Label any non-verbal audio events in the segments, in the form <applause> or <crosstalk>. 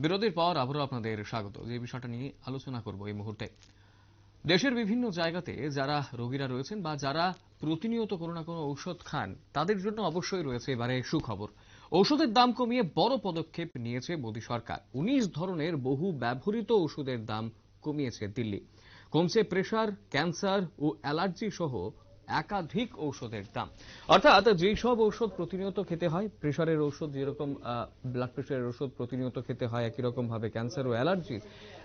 বিরতির পর আবারও আপনাদের স্বাগত। যে বিষয়টা নিয়ে আলোচনা করব এই মুহূর্তে। দেশের বিভিন্ন জায়গাতে যারা রোগীরা রয়েছেন বা যারা প্রতিনিয়ত কোনো না কোনো ঔষধ খান, তাদের জন্য অবশ্যই রয়েছে এবারে সুখবর। ঔষধের দাম কমিয়ে বড় পদক্ষেপ নিয়েছে মোদী সরকার। উনিশ ধরনের বহু ব্যবহৃত ওষুধের দাম কমিয়েছে দিল্লি। কমছে প্রেশার, ক্যান্সার ও অ্যালার্জি সহ একাধিক ঔষধের দাম। অর্থাৎ যেই সব ঔষধ প্রতিনিয়ত খেতে হয়, প্রেশারের ঔষধ যেরকম ব্লাড প্রেশারের ওষুধ প্রতিনিয়ত খেতে হয়, একই রকম ভাবে ক্যান্সার ও অ্যালার্জি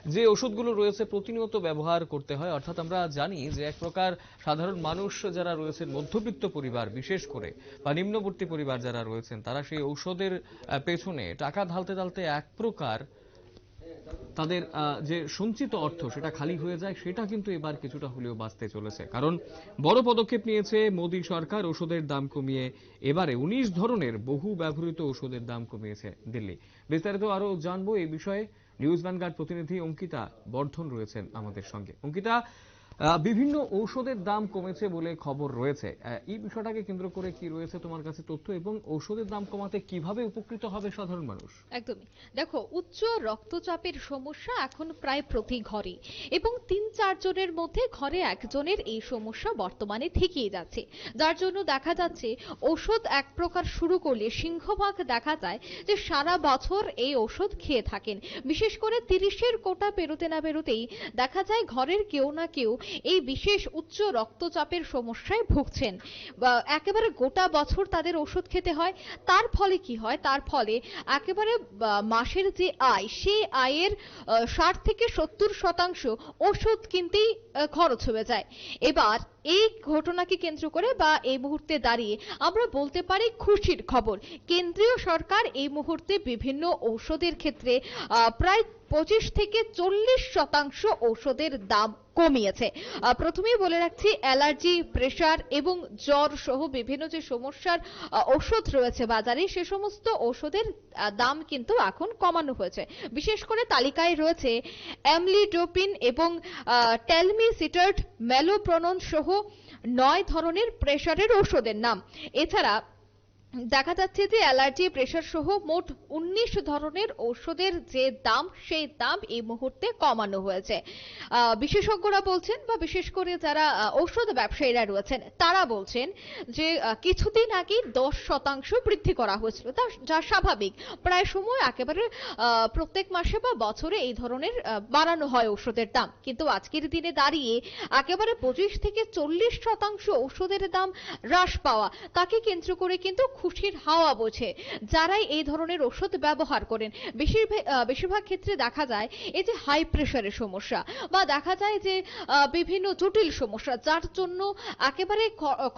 যে ওষুধগুলো রয়েছে প্রতিনিয়ত ব্যবহার করতে হয়। অর্থাৎ আমরা জানি যে এক প্রকার সাধারণ মানুষ যারা রয়েছেন, মধ্যবিত্ত পরিবার বিশেষ করে বা নিম্নবর্তী পরিবার যারা রয়েছেন, তারা সেই ঔষধের পেছনে টাকা ঢালতে ঢালতে এক প্রকার তাদের যে সঞ্চিত অর্থ সেটা খালি হয়ে যায়, সেটা কিন্তু এবার কিছুটা হলেও বাঁচতে চলেছে। কারণ বড় পদক্ষেপ নিয়েছে মোদী সরকার, ওষুধের দাম কমিয়ে এবারে উনিশ ধরনের বহু ব্যবহৃত ওষুধের দাম কমিয়েছে দিল্লি। বিস্তারিত আরও জানব এই বিষয়ে। নিউজ ভ্যানগার্ড প্রতিনিধি অঙ্কিতা বর্ধন রয়েছেন আমাদের সঙ্গে। অঙ্কিতা বিভিন্ন ঔষধের দাম কমেছে বলে খবর রয়েছে। এই বিষয়টাকে কেন্দ্র করে কি রয়েছে তোমার কাছে তথ্য এবং ঔষধের দাম কমাতে কীভাবে উপকৃত হবে সাধারণ মানুষ? একদমই। দেখো, উচ্চ রক্তচাপের সমস্যা এখন প্রায় প্রতি ঘরে এবং তিন চারজনের মধ্যে ঘরে একজনের এই সমস্যা বর্তমানে থেকেই যাচ্ছে। যার জন্য দেখা যাচ্ছে ওষুধ এক প্রকার শুরু করলে সিংহভাগ দেখা যায় যে সারা বছর এই ওষুধ খেয়ে থাকেন। বিশেষ করে তিরিশের কোটা পেরোতে না পেরোতেই দেখা যায় ঘরের কেউ না কেউ এই বিশেষ উচ্চ রক্তচাপের সমস্যায় ভুগছেন। একেবারে গোটা বছর তাদের ওষুধ খেতে হয়। তার ফলে কি হয়? তার ফলে একেবারে মাসের যে আয়, সেই আয়ের ষাট থেকে সত্তর শতাংশ ওষুধ কিনতেই খরচ হয়ে যায়। এবার এই ঘটনাকে কেন্দ্র করে বা এই মুহূর্তে দাঁড়িয়ে আমরা বলতে পারি খুশির খবর। কেন্দ্রীয় সরকার এই মুহূর্তে বিভিন্ন ঔষধের ক্ষেত্রে প্রায় পঁচিশ থেকে চল্লিশ শতাংশ ঔষধের দাম কমিয়েছে। প্রথমেই বলে রাখছি অ্যালার্জি প্রেশার এবং জ্বর সহ বিভিন্ন যে সমস্যার ওষুধ রয়েছে বাজারে সে সমস্ত ওষুধের আহ, দাম কিন্তু এখন কমানো হয়েছে। বিশেষ করে তালিকায় রয়েছে অ্যামলিডোপিন এবং টেলমিসিটার্ড মেলোপ্রনন সহ নয় ধরনের প্রেশারের ওষুধের নাম। এছাড়া দেখা যাচ্ছে যে অ্যালার্জি, প্রেশার সহ মোট উনিশ ধরনের ঔষধের যে দাম, সেই দাম এই মুহূর্তে কমানো হয়েছে। বিশেষজ্ঞরা বলছেন বা বিশেষ করে যারা ঔষধ ব্যবসায়ীরা রয়েছেন, তারা বলছেন যে কিছুদিন আগে দশ শতাংশ বৃদ্ধি করা হয়েছিল। তা, যা স্বাভাবিক। প্রায় সময় একেবারে প্রত্যেক মাসে বা বছরে এই ধরনের বাড়ানো হয় ওষুধের দাম। কিন্তু আজকের দিনে দাঁড়িয়ে একেবারে পঁচিশ থেকে চল্লিশ শতাংশ ঔষধের দাম হ্রাস পাওয়া, তাকে কেন্দ্র করে কিন্তু খুশির হাওয়া বোঝে। যারাই এই ধরনের ওষুধ ব্যবহার করেন বেশিরভাগ বেশিরভাগ ক্ষেত্রে দেখা যায় এই যে হাই প্রেশারের সমস্যা বা দেখা যায় যে বিভিন্ন জটিল সমস্যা, যার জন্য একেবারে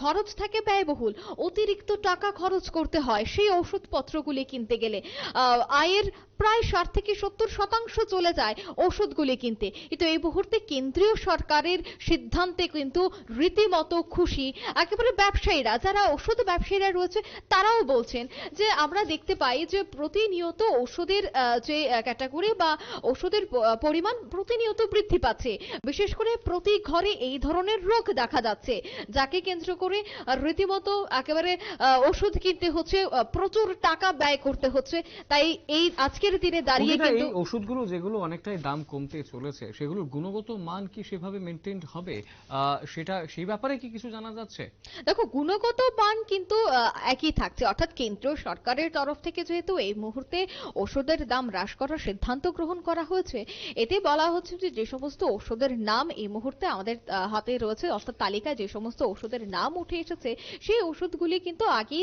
খরচ থাকে ব্যয়বহুল। অতিরিক্ত টাকা খরচ করতে হয়। সেই ওষুধপত্রগুলি কিনতে গেলে আয়ের প্রায় ষাট থেকে সত্তর শতাংশ চলে যায় ওষুধগুলি কিনতে। কিন্তু এই মুহূর্তে কেন্দ্রীয় সরকারের সিদ্ধান্তে কিন্তু রীতিমতো খুশি একেবারে ব্যবসায়ীরা, যারা ওষুধ ব্যবসায়ীরা রয়েছে, তারাও বলছেন যে আমরা দেখতে পাই যে প্রতিনিয়ত ওষুধের যে ক্যাটাগরি বা ওষুধের পরিমাণ প্রতিনিয়ত বৃদ্ধি পাচ্ছে। বিশেষ করে প্রতি ঘরে এই ধরনের রোগ দেখা যাচ্ছে, যাকে কেন্দ্র করে রীতিমতো একেবারে ওষুধ কিনতে হচ্ছে প্রচুর টাকা ব্যয় করতে হচ্ছে। তাই এই আজকের দিনে দাঁড়িয়ে কিন্তু এই ওষুধগুলো যেগুলো অনেকটাই দাম কমতে চলেছে সেগুলোর গুণগত মান কি সেভাবে মেনটেন হবে? সেটা সেই ব্যাপারে কি কিছু জানা যাচ্ছে? দেখো গুণগত মান কিন্তু একই থাকছে। অর্থাৎ কেন্দ্রীয় সরকারের তরফ থেকে যেহেতু এই মুহূর্তে ওষুধের দাম হ্রাস করার সিদ্ধান্ত গ্রহণ করা হয়েছে এতে বলা হচ্ছে যে যে সমস্ত ওষুধের নাম এই মুহূর্তে আমাদের হাতে রয়েছে অর্থাৎ তালিকায় যে সমস্ত ওষুধের নাম উঠে এসেছে সেই ওষুধগুলি কিন্তু আগে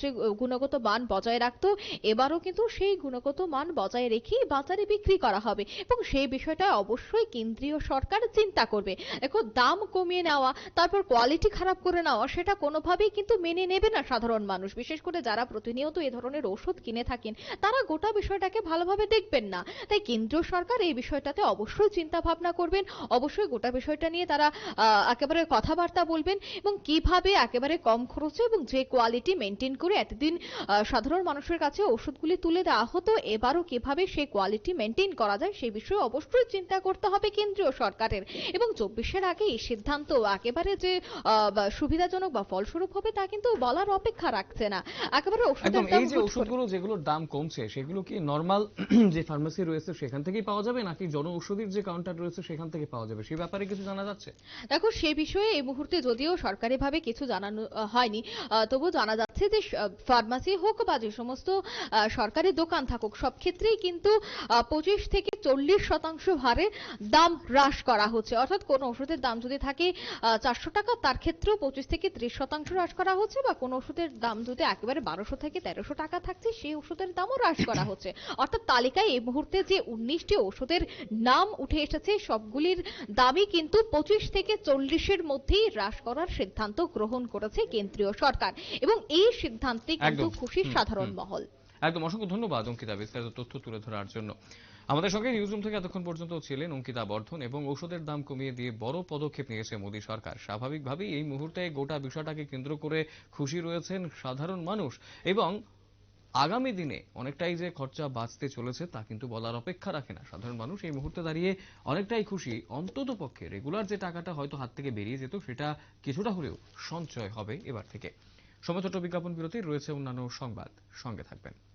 যে গুণগত মান বজায় রাখতো এবারও কিন্তু সেই গুণগত মান বজায় রেখেই বাজারে বিক্রি করা হবে। এবং সেই বিষয়টা অবশ্যই কেন্দ্রীয় সরকার চিন্তা করবে। দেখো, দাম কমিয়ে নেওয়া, তারপর কোয়ালিটি খারাপ করে নেওয়া, সেটা কোনোভাবেই কিন্তু মেনে নেবে না সাধারণ মানুষ। বিশেষ করে যারা প্রতিনিয়ত এ ধরনের ওষুধ কিনে থাকেন, তারা গোটা বিষয়টাকে ভালোভাবে দেখবেন না। তাই কেন্দ্রীয় সরকার এই বিষয়টাতে অবশ্যই চিন্তা ভাবনা করবেন। অবশ্যই গোটা বিষয়টা নিয়ে তারা একেবারে কথাবার্তা বলবেন এবং কীভাবে একেবারে কম খরচে এবং যে কোয়ালিটি মেনটেন করে এতদিন সাধারণ মানুষের কাছে ওষুধগুলি তুলে দেওয়া হতো এবারও কীভাবে সেই কোয়ালিটি মেনটেন করা যায় সেই বিষয়ে অবশ্যই চিন্তা করতে হবে কেন্দ্রীয় সরকারের। এবং চব্বিশের আগে এই সিদ্ধান্ত একেবারে যে সুবিধাজনক বা ফলস্বরূপ হবে তা কিন্তু বলার অপেক্ষা রাখছে না। একেবারে ওষুধের দাম এই যে ওষুধগুলো যেগুলোর দাম কমছে সেগুলো কি নর্মাল <clears throat> যে ফার্মেসি রয়েছে সেখান থেকেই পাওয়া যাবে নাকি জন ঔষধির যে কাউন্টার রয়েছে সেখান থেকে পাওয়া যাবে? সেই ব্যাপারে কিছু জানা যাচ্ছে? দেখো সে বিষয়ে এই মুহূর্তে যদিও সরকারিভাবে কিছু জানানো হয়নি তবুও জানা যাচ্ছে যে ফার্মাসি হোক বা যে সমস্ত সরকারি দোকান থাকুক সব ক্ষেত্রেই কিন্তু পঁচিশ থেকে চল্লিশ শতাংশ হারে দাম হ্রাস করা হচ্ছে। অর্থাৎ কোনো ওষুধের দাম যদি থাকে চারশো টাকা তার ক্ষেত্রেও পঁচিশ থেকে ত্রিশ শতাংশ হ্রাস করা হচ্ছে বা কোনো ওষুধের দাম যদি একেবারে বারোশো থেকে তেরোশো টাকা থাকছে সেই ওষুধের দামও হ্রাস করা হচ্ছে। অর্থাৎ তালিকায় এই মুহূর্তে যে উনিশটি ওষুধের নাম উঠে এসেছে সবগুলির দামই কিন্তু পঁচিশ থেকে চল্লিশের মধ্যেই হ্রাস করার সিদ্ধান্ত গ্রহণ করেছে কেন্দ্রীয় সরকার। এবং এই সিদ্ধান্তে কিন্তু খুশি সাধারণ মহল। একদম অসংখ্য ধন্যবাদ, অঙ্কিতা, বিস্তারিত তথ্য তুলে ধরার জন্য। আমাদের সঙ্গে নিউজরুম থেকে এতক্ষণ পর্যন্ত ছিলেন অঙ্কিতা বর্ধন এবং ঔষধের দাম কমিয়ে দিয়ে বড় পদক্ষেপ নিয়েছে মোদী সরকার। স্বাভাবিকভাবেই এই মুহূর্তে গোটা বিষয়টাকে কেন্দ্র করে খুশি রয়েছেন সাধারণ মানুষ এবং আগামী দিনে অনেকটাই যে খরচা বাঁচতে চলেছে তা কিন্তু বলার অপেক্ষা রাখে না। সাধারণ মানুষ এই মুহূর্তে দাঁড়িয়ে অনেকটাই খুশি। অন্তত পক্ষে রেগুলার যে টাকাটা হয়তো হাত থেকে বেরিয়ে যেত, সেটা কিছুটা হলেও সঞ্চয় হবে এবার থেকে। সময় ছোট বিজ্ঞাপন বিরতি রয়েছে অন্যান্য সংবাদ। সঙ্গে থাকবেন।